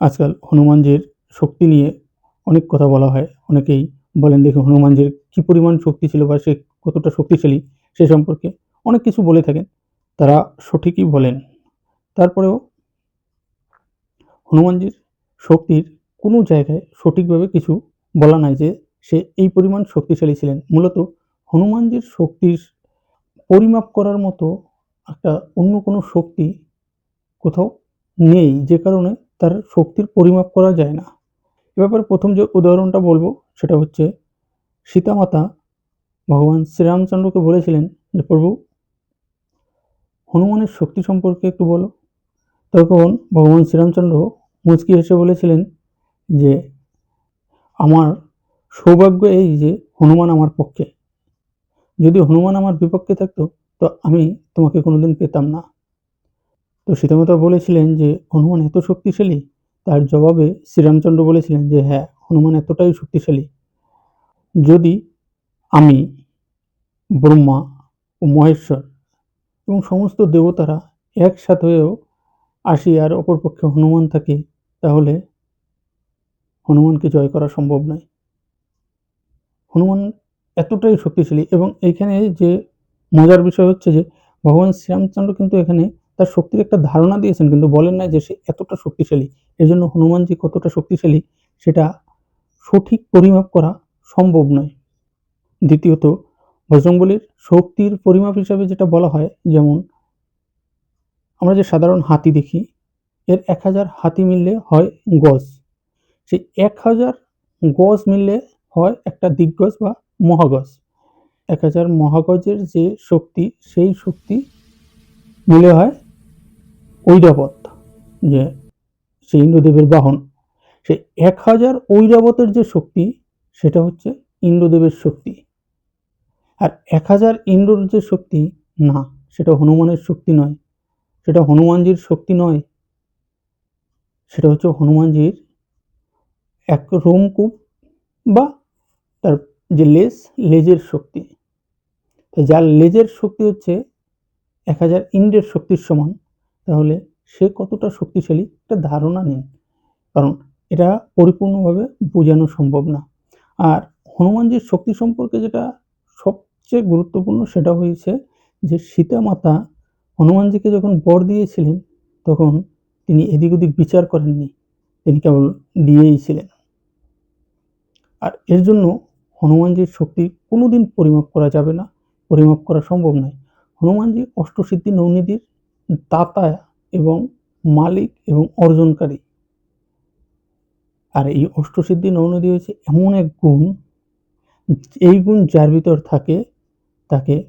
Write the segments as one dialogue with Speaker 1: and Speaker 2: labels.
Speaker 1: আজকাল হনুমানজির শক্তি নিয়ে অনেক কথা বলা হয়। অনেকেই বলেন দেখি হনুমানজির কী পরিমাণ শক্তি ছিল বা সে কতটা শক্তিশালী সে সম্পর্কে। অনেক কিছু বলে থাকেন, তারা সঠিকই বলেন। তারপরেও হনুমানজির শক্তির কোনো জায়গায় সঠিকভাবে কিছু বলা নাই যে সে এই পরিমাণ শক্তিশালী ছিলেন। মূলত হনুমানজির শক্তির পরিমাপ করার মতো একটা অন্য কোনো শক্তি কোথাও নেই, যে কারণে তার শক্তির পরিমাপ করা যায় না। এ ব্যাপারে প্রথম যে উদাহরণটা বলব, সেটা হচ্ছে সীতামাতা ভগবান শ্রীরামচন্দ্রকে বলেছিলেন যে, প্রভু, হনুমানের শক্তি সম্পর্কে একটু বলো। তখন ভগবান শ্রীরামচন্দ্র মুচকি হেসে বলেছিলেন যে, আমার সৌভাগ্য এই যে হনুমান আমার পক্ষে। যদি হনুমান আমার বিপক্ষে থাকতো, তো আমি তোমাকে কোনোদিন পেতাম না। তো সীতামাতা বলেছিলেন যে, হনুমান এত শক্তিশালী? তার জবাবে শ্রীরামচন্দ্র বলেছিলেন যে হ্যাঁ হনুমান এতটাই শক্তিশালী। যদি আমি, ব্রহ্মা ও মহেশ্বর এবং সমস্ত দেবতারা একসাথে হয়েও আসি আর অপরপক্ষে হনুমান থাকে, তাহলে হনুমানকে জয় করা সম্ভব নয়। হনুমান এতটাই শক্তিশালী এবং এইখানে যে মজার বিষয় হচ্ছে যে, ভগবান শ্রীরামচন্দ্র কিন্তু এখানে তার শক্তির একটা ধারণা দিয়েছেন, কিন্তু বলেন না যে সে এতটা শক্তিশালী। এর জন্য হনুমান যে কতটা শক্তিশালী, সেটা সঠিক পরিমাপ করা সম্ভব নয়। দ্বিতীয়ত বজরংবলির শক্তির পরিমাপ হিসাবে যেটা বলা হয়, যেমন আমরা যে সাধারণ হাতি দেখি, এর এক হাজার হাতি মিললে হয় গজ। সেই এক হাজার গজ মিললে হয় একটা দিগ্গজ বা মহাগজ। এক হাজার মহাগজের যে শক্তি, সেই শক্তি মিলে হয় ঐরাবত, যে সে ইন্দ্রদেবের বাহন, সে এক হাজার ঐরাবতের যে শক্তি, সেটা হচ্ছে ইন্দ্রদেবের শক্তি। আর এক হাজার ইন্দ্রর যে শক্তি, না, সেটা হনুমানের শক্তি নয়, সেটা হনুমানজির শক্তি নয়, সেটা হচ্ছে হনুমানজির এক রোমকূপ বা তার যে লেজ, লেজের শক্তি। যার লেজের শক্তি হচ্ছে এক হাজার ইন্দ্রের শক্তির সমান তাহলে সে কতটা শক্তিশালী, একটা ধারণা নিন। কারণ এটা পরিপূর্ণভাবে বোঝানো সম্ভব না। আর হনুমানজির শক্তি সম্পর্কে যেটা সবচেয়ে গুরুত্বপূর্ণ সেটা হয়েছে যে সীতা মাতা হনুমানজিকে যখন বর দিয়েছিলেন, তখন তিনি এদিক ওদিক বিচার করেননি। তিনি কেবল দিয়েই ছিলেন। আর এর জন্য হনুমানজির শক্তি কোনোদিন পরিমাপ করা যাবে না। পরিমাপ করা সম্ভব নয়। হনুমানজি অষ্টসিদ্ধি নৌনিধির দাতা এবং মালিক এবং অর্জনকারী। আর এই অষ্টসিদ্ধি নৌনদী হয়েছে এমন এক গুণ, এই গুণ যার ভিতর থাকে, তাকে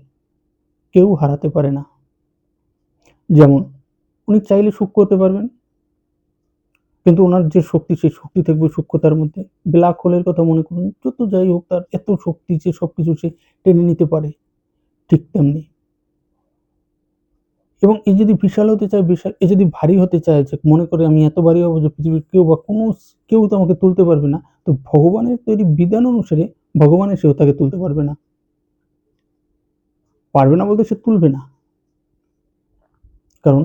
Speaker 1: কেউ হারাতে পারে না। যেমন, উনি চাইলে সুখ করতে পারবেন, কিন্তু ওনার যে শক্তি, সেই শক্তি থাকবে সূক্ষ্মতার মধ্যে। ব্ল্যাক হোলের কথা মনে করুন, যত যাই হোক তার এত শক্তি যে সব কিছু সে টেনে নিতে পারে, ঠিক তেমনি। এবং এই যদি বিশাল হতে চায়, বিশাল, এ যদি ভারী হতে চায়, যে মনে করে আমি এত ভারী হব যে পৃথিবীর কেউ বা কোনো কেউ তো আমাকে তুলতে পারবে না, তো ভগবানের তৈরি বিধান অনুসারে ভগবানের সেও তাকে তুলতে পারবে না। পারবে না বলতে সে তুলবে না। কারণ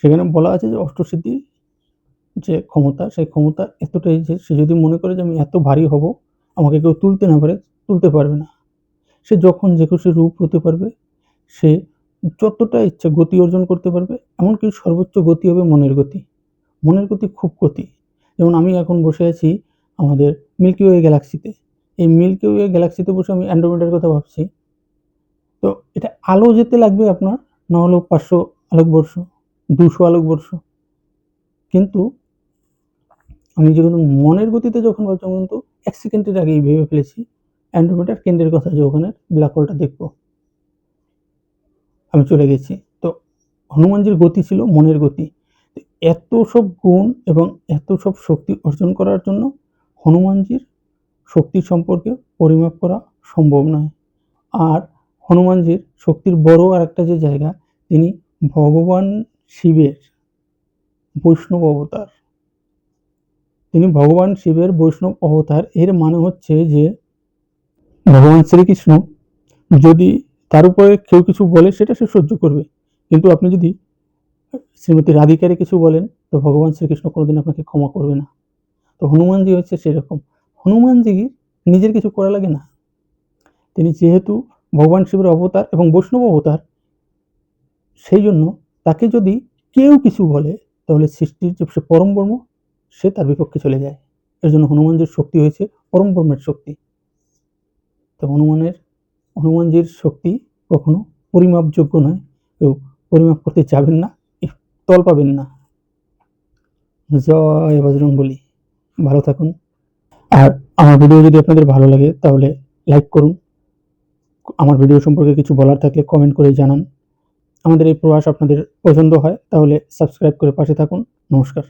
Speaker 1: সেখানে বলা আছে যে অষ্টসিদ্ধি যে ক্ষমতা, সেই ক্ষমতা এতটাই যে সে যদি মনে করে যে আমি এত ভারী হব, আমাকে কেউ তুলতে না পারে, তুলতে পারবে না। সে যখন যে খুশি রূপ হতে পারবে, সে যতটা ইচ্ছা গতি অর্জন করতে পারবে, এমনকি সর্বোচ্চ গতি হবে মনের গতি। মনের গতি খুব গতি যেমন আমি এখন বসে আছি আমাদের মিল্কি ওয়ে গ্যালাক্সিতে এই মিল্কি ওয়ে গ্যালাক্সিতে বসে আমি অ্যান্ড্রোমেডার কথা ভাবছি। তো এটা আলো যেতে লাগবে আপনার না হলেও পাঁচশো আলোকবর্ষ দুশো আলোকবর্ষ কিন্তু আমি যখন মনের গতিতে যখন ভাবছি কিন্তু এক সেকেন্ডের আগেই ভেবে ফেলেছি। অ্যান্ড্রোমেডার কেন্দ্রের কথা যে ওখানে ব্ল্যাক হোলটা দেখব। আমি চলে গেছি। তো হনুমানজির গতি ছিল মনের গতি। এত সব গুণ এবং এত সব শক্তি অর্জন করার জন্য হনুমানজির শক্তি সম্পর্কে পরিমাপ করা সম্ভব নয়। আর হনুমানজির শক্তির বড় আর একটা যে জায়গা, তিনি ভগবান শিবের বৈষ্ণব অবতার। তিনি ভগবান শিবের বৈষ্ণব অবতার। এর মানে হচ্ছে যে, ভগবান শ্রীকৃষ্ণ যদি তার উপরে কেউ কিছু বলে সেটা সে সহ্য করবে। কিন্তু আপনি যদি শ্রীমতী রাধিকারে কিছু বলেন, তো ভগবান শ্রীকৃষ্ণ কোনোদিন আপনাকে ক্ষমা করবে না। তো হনুমানজি হচ্ছে সেরকম। হনুমানজি নিজের কিছু করা লাগে না। তিনি যেহেতু ভগবান শিবের অবতার এবং বৈষ্ণব অবতার, সেই জন্য তাকে যদি কেউ কিছু বলে, তাহলে সৃষ্টির যে সে পরম ব্রহ্ম, সে তার বিপক্ষে চলে যায়। এর জন্য হনুমানজির শক্তি হয়েছে পরম ব্রহ্মের শক্তি। তো হনুমানের হনুমানজির শক্তি কখনো পরিমাপযোগ্য নয় কেউ পরিমাপ করতে যাবেন না তল পাবেন না। জয় বজরং বলি ভালো থাকুন। আর আমার ভিডিও যদি আপনাদের ভালো লাগে, তাহলে লাইক করুন। আমার ভিডিও সম্পর্কে কিছু বলার থাকলে কমেন্ট করে জানান। আমাদের এই প্রয়াস আপনাদের পছন্দ হয়, তাহলে সাবস্ক্রাইব করে পাশে থাকুন। নমস্কার।